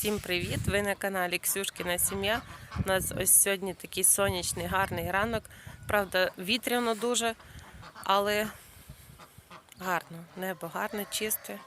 Всім привіт! Ви на каналі Ксюшкіна Сім'я. У нас ось сьогодні такий сонячний, гарний ранок. Правда, вітряно дуже, але гарно. Небо гарне, чисте.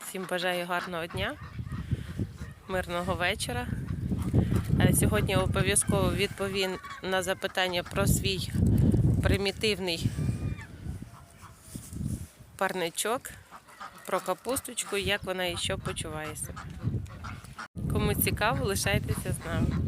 Всім бажаю гарного дня, мирного вечора. Е, Сьогодні обов'язково відповім на запитання про свій примітивний парничок, про капусточку, як вона і що почуває себе. Кому цікаво, лишайтеся з нами.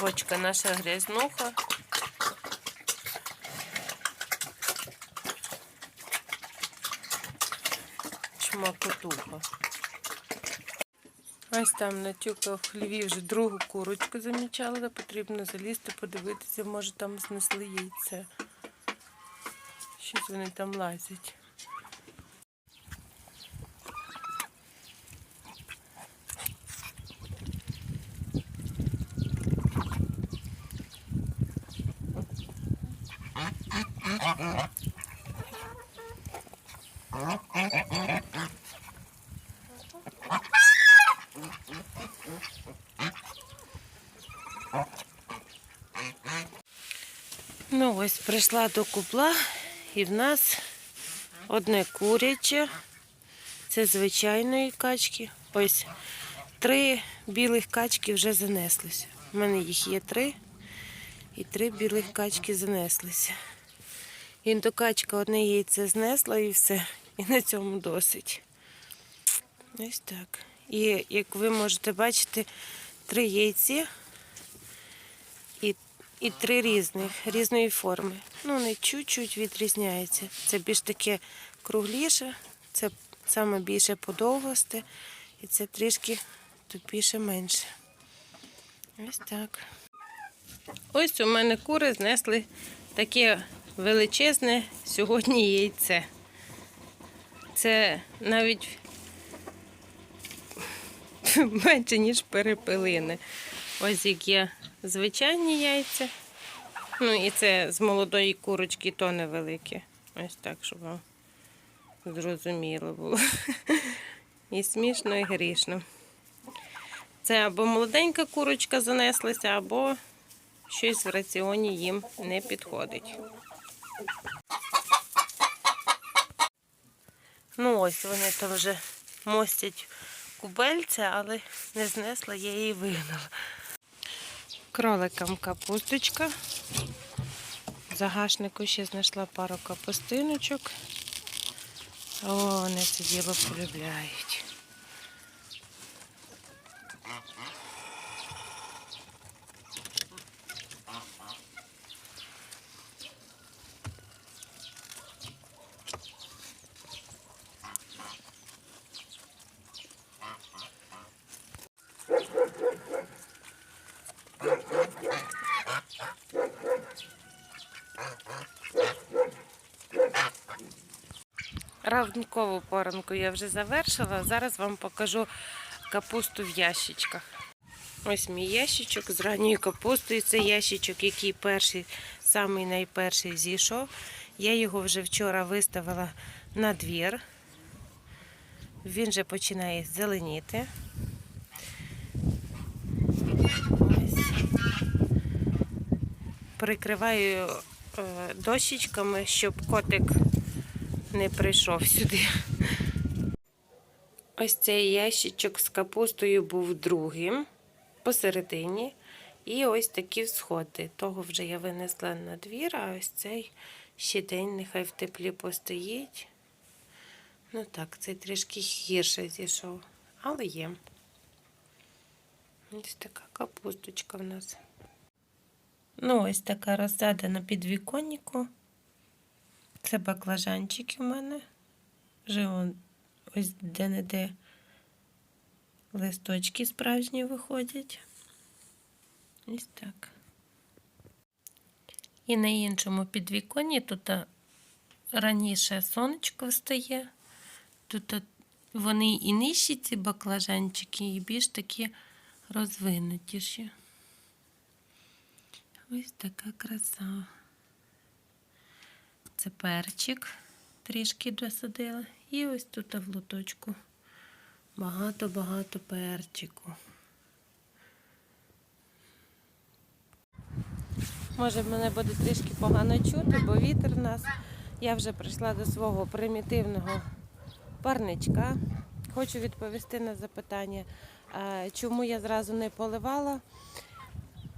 Бочка наша грязнуха. Чмакотуха. Ось там на тюках хліві вже другу курочку замічали, потрібно залізти, подивитися, може там знесли яйце. Щось вони там лазять. Ну ось прийшла до купла, і в нас одне куряче. Це звичайної качки. Ось три білих качки вже занеслися. У мене їх є три. І три білих качки занеслися. Індокачка одне яйце знесла і все. І на цьому досить. Ось так. І як ви можете бачити, три яйці і, і три різних, різної форми. Ну, вони чуть-чуть відрізняються. Це більш таке кругліше, це саме більше подовгосте, і це трішки тупіше менше. Ось так. Ось у мене кури знесли таке величезне сьогодні яйце. Це навіть менше, ніж перепелини. Ось як є звичайні яйця. Ну і це з молодої курочки то невелике. Ось так, щоб вам зрозуміло було. І смішно, і грішно. Це або молоденька курочка занеслася, або щось в раціоні їм не підходить. Ну ось вони там вже мостять кубельця, але не знесла, я її вигнала. Кроликам капусточка. В загашнику ще знайшла пару капустиночок. О, вони це діло полюбляють. Ранкову поранку я вже завершила. Зараз вам покажу капусту в ящичках. Ось мій ящичок з ранньою капустою. Це ящичок, який перший, самий найперший зійшов. Я його вже вчора виставила на двір. Він вже починає зеленіти. Ось. Прикриваю е, дощечками, щоб котик не прийшов сюди. Ось цей ящичок з капустою був другим посередині. І ось такі всходи. Того вже я винесла на двір, а ось цей ще день нехай в теплі постоїть. Ну так, цей трішки гірше зійшов, але є. Ось така капусточка в нас. Ну, ось така розсада на підвіконнику. Це баклажанчики у мене. Вже он, ось де-не-де листочки справжні виходять. Ось так. І на іншому підвіконні тут раніше сонечко встає. Тут вони і нижчі ці баклажанчики, і більш такі розвинутіші. Ось така краса. Це перчик трішки досадила. І ось тут в лоточку багато-багато перчику. Може, мене буде трішки погано чути, бо вітер в нас. Я вже прийшла до свого примітивного парничка. Хочу відповісти на запитання, чому я зразу не поливала.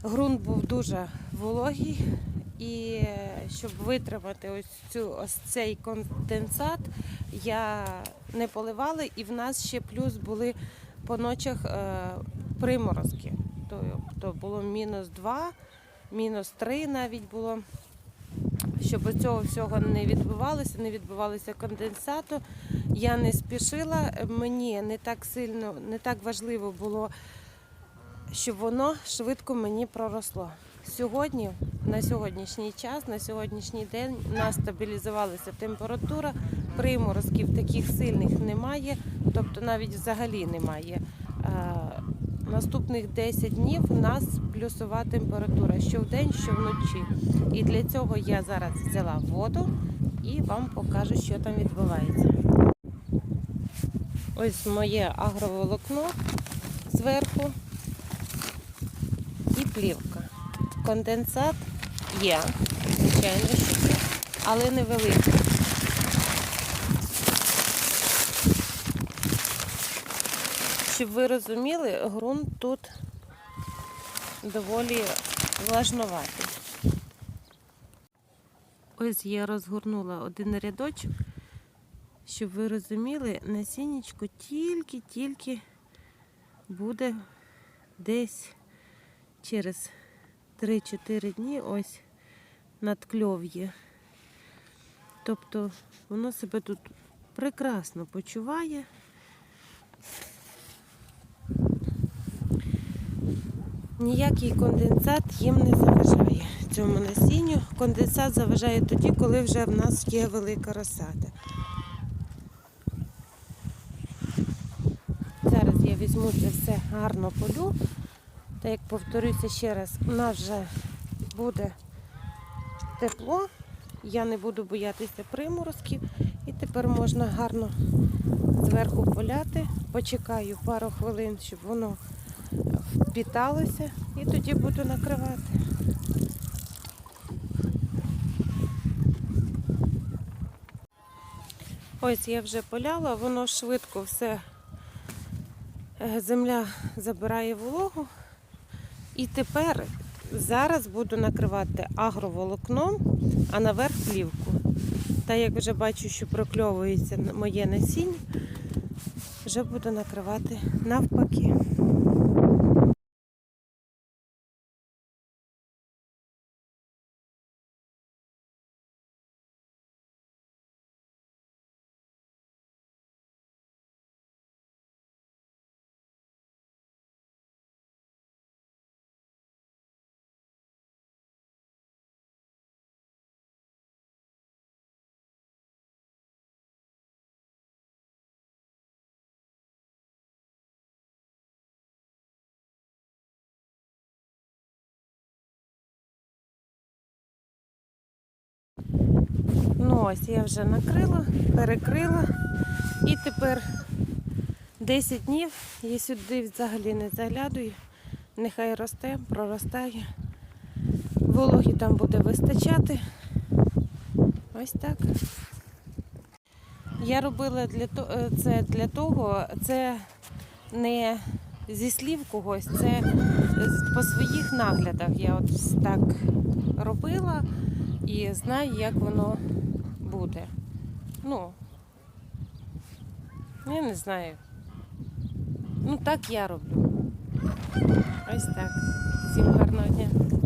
Ґрунт був дуже вологий, і щоб витримати ось цю ось цей конденсат, я не поливала, і в нас ще плюс були по ночах е, приморозки. Тобто було мінус 2, мінус 3 навіть було. Щоб цього всього не відбувалося, не відбувалося конденсату. Я не спішила, мені не так сильно, не так важливо було щоб воно швидко мені проросло. Сьогодні, на сьогоднішній час, на сьогоднішній день у нас стабілізувалася температура, приморозків таких сильних немає, тобто навіть взагалі немає. Е, Наступних 10 днів у нас плюсова температура, що вдень, що вночі. І для цього я зараз взяла воду і вам покажу, що там відбувається. Ось моє агроволокно зверху і плівка. Конденсат є, звичайно, що є, але невеликий. Щоб ви розуміли, ґрунт тут доволі влажноватий. Ось я розгорнула один рядочок, щоб ви розуміли, насіннячко тільки-тільки буде десь через 3-4 дні ось надкльов'є. Тобто воно себе тут прекрасно почуває. Ніякий конденсат їм не заважає цьому насінню. Конденсат заважає тоді, коли вже в нас є велика розсада. Зараз я візьму це все гарно полю. Та як повторюся ще раз, у нас вже буде тепло, я не буду боятися приморозків. І тепер можна гарно зверху поляти. Почекаю пару хвилин, щоб воно впіталося, і тоді буду накривати. Ось я вже поляла, воно швидко все, е, земля забирає вологу. І тепер зараз буду накривати агроволокном, а наверх плівку. Та як вже бачу, що прокльовується моє насіння, вже буду накривати навпаки. Ну ось я вже накрила, перекрила. І тепер 10 днів я сюди взагалі не заглядую. Нехай росте, проростає. Вологі там буде вистачати. Ось так. Я робила для то- е, це для того, це не зі слів когось, це по своїх наглядах. Я от так робила і знаю, як воно буде. Ну, я не знаю. Ну, так я роблю. Ось так. Всім гарного дня.